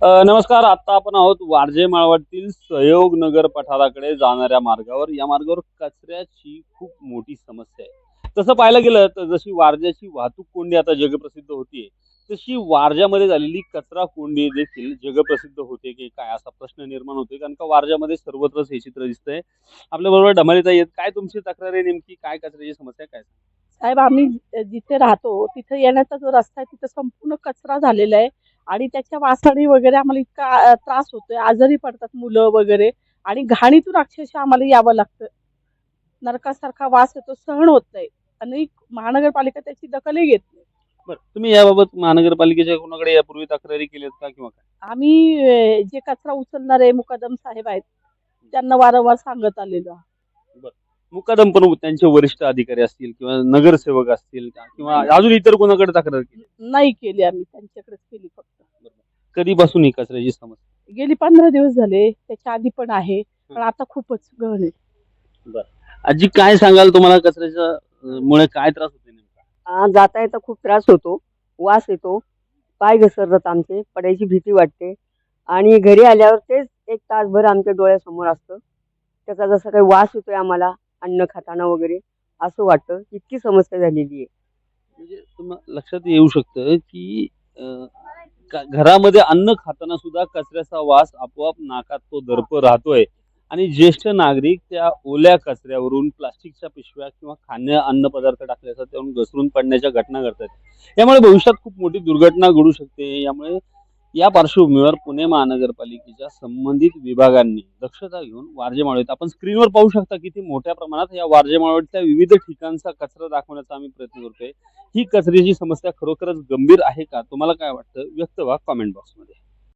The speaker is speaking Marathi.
नमस्कार. आता आपण आहोत वारजे माळवाडतील सहयोग नगर पठाराकडे जाणाऱ्या मार्गावर. या मार्गावर कचऱ्याची खूप मोठी समस्या आहे. तसं पाहायला गेलं तर जशी वारज्याची वाहतूक कोंडी आता जगप्रसिद्ध होतीये तशी वारज्यामध्ये झालेली कचरा कोंडी देखील जगप्रसिद्ध होते की काय असा प्रश्न निर्माण होतोय. कारण का वारज्यामध्ये सर्वत्रच हे चित्र दिसतंय. आपल्या बरोबर ढमालीता येत काय तुमची तक्रार आहे नेमकी? काय कचऱ्याची समस्या काय साहेब आम्ही जिथे राहतो तिथे येण्याचा जो रस्ता आहे तिथे संपूर्ण कचरा झालेला आहे. आणि त्याच्या वासाने वगैरे आम्हाला इतका त्रास होतोय. आजारी पडतात मुलं वगैरे. आणि घाणीतून अक्षरशः आम्हाला यावं लागतं. नरकासारखा वास येतो सहन होत नाही. आणि महानगरपालिका त्याची दखलही घेत नाही. बरं तुम्ही याबाबत महानगरपालिकेच्या कोणाकडे यापूर्वी तक्रारी केल्यात का किंवा काय? आम्ही जे कचरा उचलणारे मुकदम साहेब आहेत त्यांना वारंवार सांगत आलेलो. मुकादम पण त्यांचे वरिष्ठ अधिकारी असतील किंवा नगरसेवक असतील का? किंवा अजून इतर कोणाकडे तक्रार केली? नाही केली आम्ही. त्यांच्याकडेच केली. कधीपासून ही कचऱ्याची समस्या? गेली पंधरा दिवस झाले त्याच्या आधी पण आहे पण आता खूपच गहन आहे. आजी काय सांगाल तुम्हाला कचऱ्याच्या अं, मुळे काय त्रास होते नेमका? आ, जाता येता खूप त्रास होतो वास येतो पाय घसरतात आमचे पडायची भीती वाटते आणि घरी आल्यावर तेच एक तासभर आमच्या डोळ्यासमोर असतं. त्याचा जसा काही वास येतोय आम्हाला अन्न खाताना वगैरे असं वाटतं इतकी समस्या झालेली आहे. म्हणजे तुम्हाला लक्षात येऊ शकतं की अं, का- घरामध्ये अन्न खाताना सुद्धा कचऱ्याचा वास आपोआप नाकात तो दर्प राहतोय. आणि ज्येष्ठ नागरिक त्या ओल्या कचऱ्यावरून प्लास्टिकच्या पिशव्या किंवा खाण्या अन्न पदार्थ टाकल्याचा त्यावरून घसरून पडण्याच्या घटना घडतात. यामुळे भविष्यात खूप मोठी दुर्घटना घडू शकते. यामुळे या पार्श्वभूमीवर पुणे महानगरपालिकेच्या संबंधित विभागांनी दक्षता घेऊन वारजेमाळीत आपण स्क्रीनवर पाहू शकता किती मोठ्या प्रमाणात या वारजे माळवतच्या विविध ठिकाणचा कचरा दाखवण्याचा आम्ही प्रयत्न करतोय. ही कचऱ्याची समस्या खरोखरच गंभीर आहे का? तुम्हाला काय वाटतं? व्यक्त व्हा कॉमेंट बॉक्समध्ये